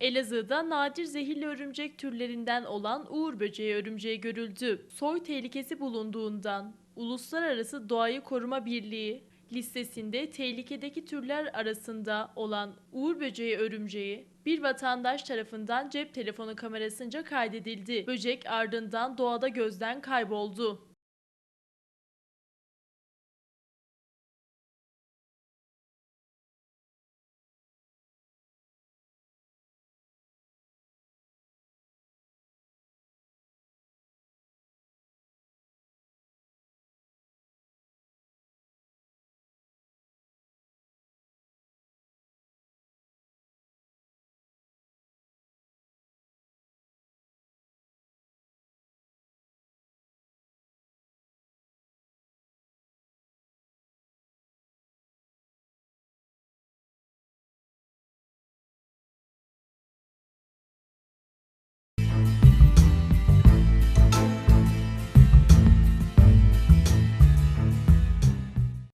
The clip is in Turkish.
Elazığ'da nadir zehirli örümcek türlerinden olan uğur böceği örümceği görüldü. Soy tehlikesi bulunduğundan Uluslararası Doğayı Koruma Birliği listesinde tehlikedeki türler arasında olan uğur böceği örümceği bir vatandaş tarafından cep telefonu kamerasınca kaydedildi. Böcek ardından doğada gözden kayboldu.